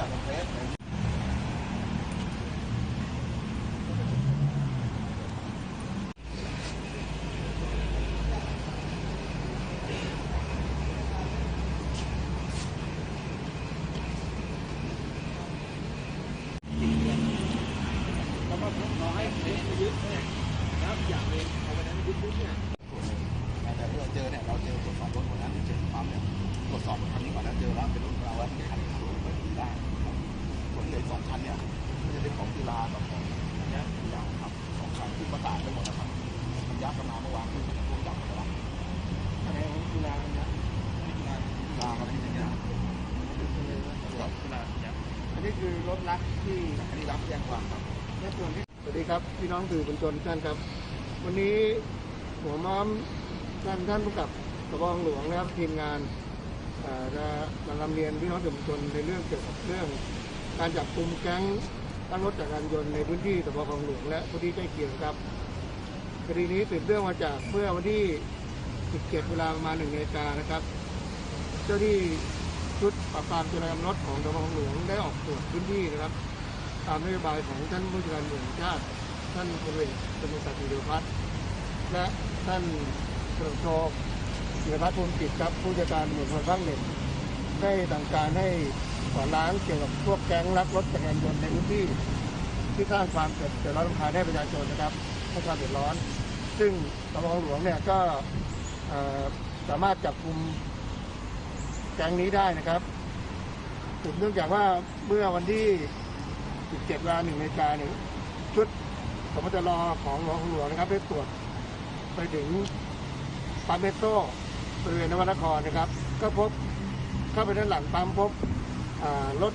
got no bad นนี้คือรถลักที่อันนี้รับแจ้งความครับและส่วนที่สวัสดีครับพี่น้องสื่อมวลชนทุกท่านครับ วันนี้หัวม้อมท่านท่านผู้กับสบองหลวงนะครับทีมงานจะมาลำเรียนพี่น้องสื่อมวลชนในเรื่องเกี่ยวกับเรื่อง การจับกลุ่มแก๊งตั้งรถจักรยานยนต์ในพื้นที่สพคลองหลวงและพื้นที่ใกล้เคียงครับคดีนี้สืบเรื่องมาจากเมื่อวันที่17เวลาประมาณ1นาฬิกานะครับ เจ้าที่ ชุดปราบปรามจราจรรถของสพคลองหลวงได้ออกตรวจพื้นที่นะครับ ตามนโยบายของท่านผู้จัดการตำรวจแห่งชาติท่านพลเอกตำรวจศักดิ์เดียวพัฒน์และท่านตำรวจโทศิรพัฒน์ภูมิจิตครับผู้จัดการตำรวจภูธรภาคหนึ่งได้สั่งการให้ขอล้างเกี่ยวกับพวกแก๊งลักรถจักรยานยนต์ในพื้นที่ ที่สร้างความเดือดร้อนรำคาญให้ประชาชนนะครับให้ความเดือดร้อน ซึ่งตำรวจหลวงเนี่ยก็สามารถจับกลุ่ม แก๊งนี้ได้นะครับสืบเนื่องจากว่าเมื่อวันที่ 17เวลาหนึ่งนาฬิกาเนี่ยชุดสมจรของหลวงหลวงนะครับ ได้ตรวจไปถึงปั๊มเมโต้บริเวณนวนครนะครับ ก็พบเข้าไปด้านหลังปั๊มพบรถ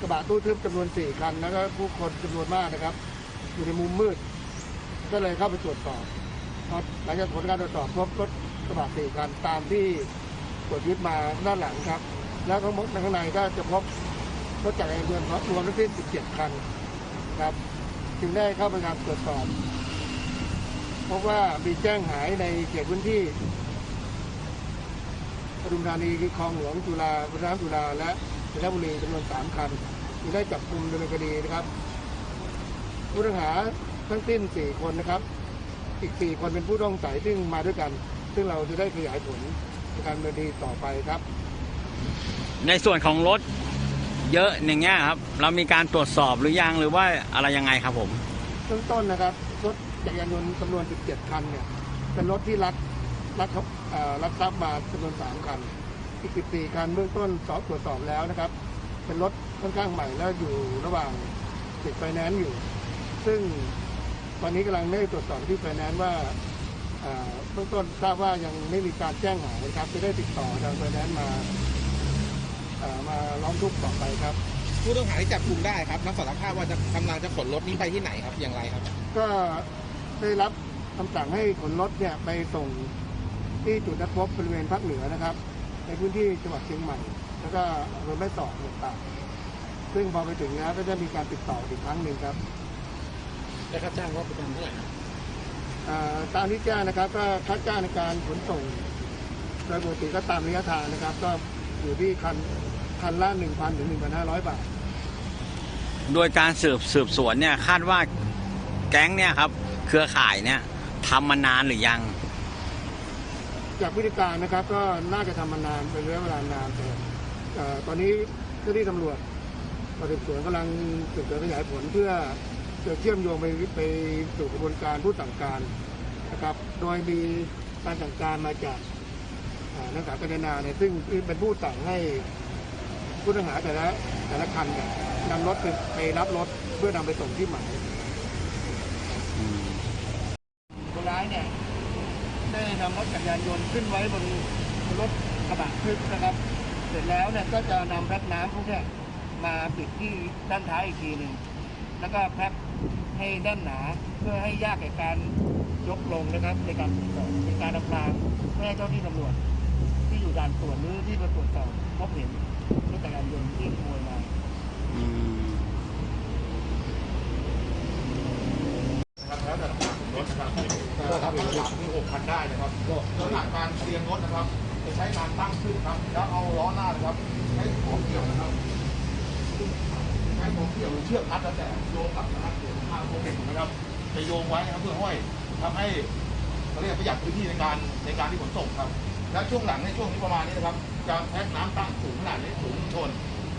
กระบะตู้ทึบจำนวนสี่คัน แล้วก็ผู้คนจำนวนมากนะครับ อยู่ในมุมมืด ก็เลยเข้าไปตรวจสอบหลังจากผลการตรวจสอบพบรถกระบะสี่คันตามที่ ตรวจยึดมาด้านหลังครับ แล้วก็ในข้างในก็จะพบรถจักรยานยนต์รวมทั้งสิ้น 17 คันครับ จึงได้เข้าไปการตรวจสอบพบว่ามีแจ้งหายในเขตพื้นที่ปทุมธานีคือคลองหลวงจุฬาบุรีรัมจุฬาและจันทบุรีจำนวน 3 คันจึงได้จับกลุ่มดำเนินคดีนะครับผู้ต้องหาทั้งสิ้น 4 คนนะครับ อีก 4 คนเป็นผู้ต้องสงสัยซึ่งมาด้วยกัน ซึ่งเราจะได้ขยายผล การดำเนินคดีต่อไปครับ ในส่วนของรถเยอะอย่างเงี้ยครับ เรามีการตรวจสอบหรือยังหรือว่าอะไรยังไงครับผมเบื้องต้นนะครับรถจักรยานยนต์จำนวน 17 คันเนี่ยเป็นรถที่ลักลักเขาเอ่อลักทรัพย์มาจำนวน 3 คัน อีก 14 คันเบื้องต้นสอบตรวจสอบแล้วนะครับ เป็นรถค่อนข้างใหม่แล้วอยู่ระหว่างติดไฟแนนซ์อยู่ ซึ่งตอนนี้กำลังได้ตรวจสอบที่ไฟแนนซ์ว่า เอ่อเบื้องต้นทราบว่ายังไม่มีการแจ้งหายนะครับ จะได้ติดต่อทางไฟแนนซ์มาเอ่อมาร้องทุกข์ต่อไปครับ ผู้ต้องหาที่จับกลุ่มได้ครับรับสารภาพว่าจะกำลังจะขนรถนี้ไปที่ไหนครับอย่างไรครับ ก็ได้รับคำสั่งให้ขนรถเนี่ยไปส่งที่จุดนัดพบบริเวณภาคเหนือนะครับ ในพื้นที่จังหวัดเชียงใหม่ แล้วก็อำเภอแม่สอดต่างๆซึ่งพอไปถึงแล้วก็จะมีการติดต่ออีกครั้งหนึ่งครับได้ค่าจ้างว่าเป็นเท่าไหร่อ่า ตามที่แจ้งนะครับ ก็ค่าจ้างในการขนส่งโดยปกติก็ตามระยะทางนะครับ ก็อยู่ที่คันคันละ1,000ถึง1,500 บาท โดยการสืบสืบสวนเนี่ยคาดว่าแก๊งเนี่ยครับ เครือข่ายเนี่ยทำมานานหรือยัง จากพฤติการนะครับ ก็น่าจะทำมานานเป็นระยะเวลานานแต่เอ่อตอนนี้เจ้าที่ตำรวจสืบสวนกำลังสืบสวนขยายผลเพื่อ จะเชื่อมโยงไปไปสู่กระบวนการผู้สั่งการนะครับ โดยมีการสั่งการมาจากนักศึกษากัญนาเนี่ยซึ่งเป็นผู้สั่งให้ผู้ต้องหาแต่ละแต่ละคันเนี่ยนำรถไปไปรับรถเพื่อนำไปส่งที่หมายคนร้ายเนี่ยได้นำรถจักรยานยนต์ขึ้นไว้บนรถกระบะทึบนะครับ เสร็จแล้วเนี่ยก็จะนำแพ็คน้ำพวกนี้มาปิดที่ด้านท้ายอีกทีหนึ่ง แล้วก็แพ็คให้แน่นหนาเพื่อให้ยากในการยกลงนะครับ ในการตรวจสอบในการนำพรางไม่ให้เจ้าที่ตำรวจ ที่อยู่ด่านตรวจหรือที่มาตรวจสอบพบเห็นรถจักรยานยนต์ที่ขโมยมาครับแล้วแต่ขนาดของรถนะครับก็ทำเป็นหลักที่หกพันได้นะครับลักษณะการเตรียงรถนะครับ จะใช้การตั้งขึ้นครับ แล้วเอาล้อหน้านะครับ ใช้ของเกี่ยวนะครับ ช้ของเกี่ยวหรือเชือกรัดแล้วแต่โยงกับนะครับเกี่ยวข้าโคเด็กนะครับจะโยงไว้นะครับเพื่อห้อยทำให้เขาเรียกประหยัดพื้นที่ในการในการที่ขนส่งครับ แล้วช่วงหลังในช่วงนี้ประมาณนี้นะครับจะแพ็คน้ำตั้งสูงขนาดนี้สูงชน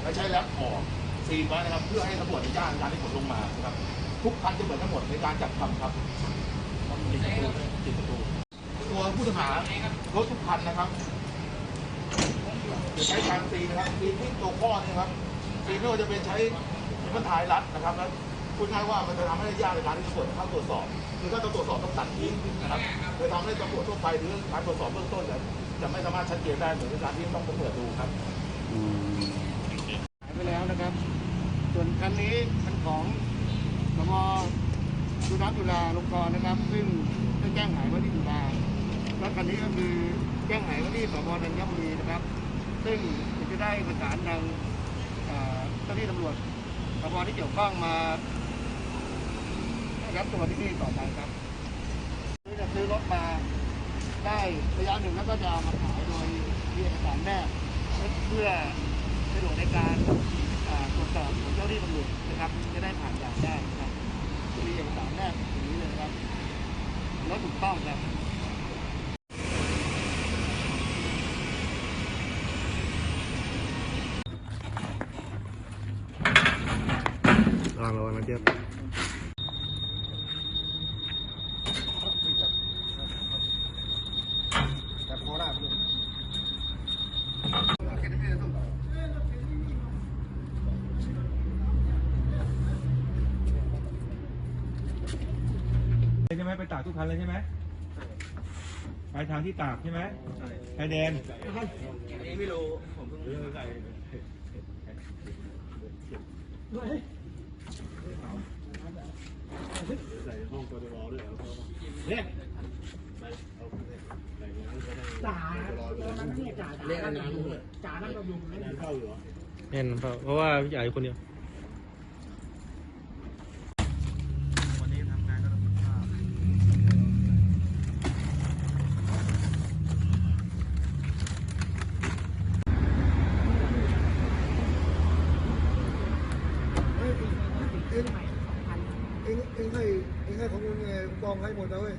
แล้วใช้แรปออกซีนไว้นะครับ เพื่อให้ตำรวจในย่านการที่ขนลงมานะครับทุกคันจะเหมือนทั้งหมดในการจับทำครับติดประตูติดประตูตัวผู้ต้องหารถทุกคันนะครับจะใช้การตีนะครับตีที่ตัวข้อนี่ครับตีไม่ว่าจะเป็นใช้ มันท้ายรัดนะครับแล้วพูดง่ายว่ามันจะทำให้ยากในการที่ตำรวจเข้าตรวจสอบคือถ้าตรวจสอบต้องตัดทิ้งนะครับเลยทำให้ตำรวจทั่วไปหรือการตรวจสอบเบื้องต้นเนี่ยจะไม่สามารถชัดเจนได้เหมือนในการที่ต้องเปิดดูครับหายไปแล้วนะครับ ส่วนคันนี้เป็นของสมจุฬาจุฬาลงกรนะครับ ซึ่งได้แจ้งหายไว้ที่จุฬาแล้วคันนี้ก็คือแจ้งหายไว้ที่สพนัญบุรีนะครับ ซึ่งจะได้ประสานทางเจ้าหน้าที่ตำรวจ สพที่เกี่ยวข้องมารับตัวที่นี่ต่อไปครับนี่จะซื้อรถมาได้ระยะหนึ่งแล้วก็จะเอามาขายโดยมีเอกสารแนบเพื่อสะดวกในการตรวจสอบของเจ้าหน้าที่ตำรวจนะครับ จะได้ผ่านด่านได้ครับมีเอกสารแนบอย่างนี้เลยครับแล้วถูกต้องครับางระวนะเจ๊บใช่ไหมไปตากทุกคันเลยใช่ไหมไปทางที่ตากใช่ไหมชายเดนไม่รู้ผมเพิ่งใส่ อแดนแน่นเพราะเพราะว่าพี่ใหญ่คนเดียว วันนี้ทำงานก็ต้องภาพ เองเองเองให้เองให้ของมึงไง กองให้หมดแล้วเว้ย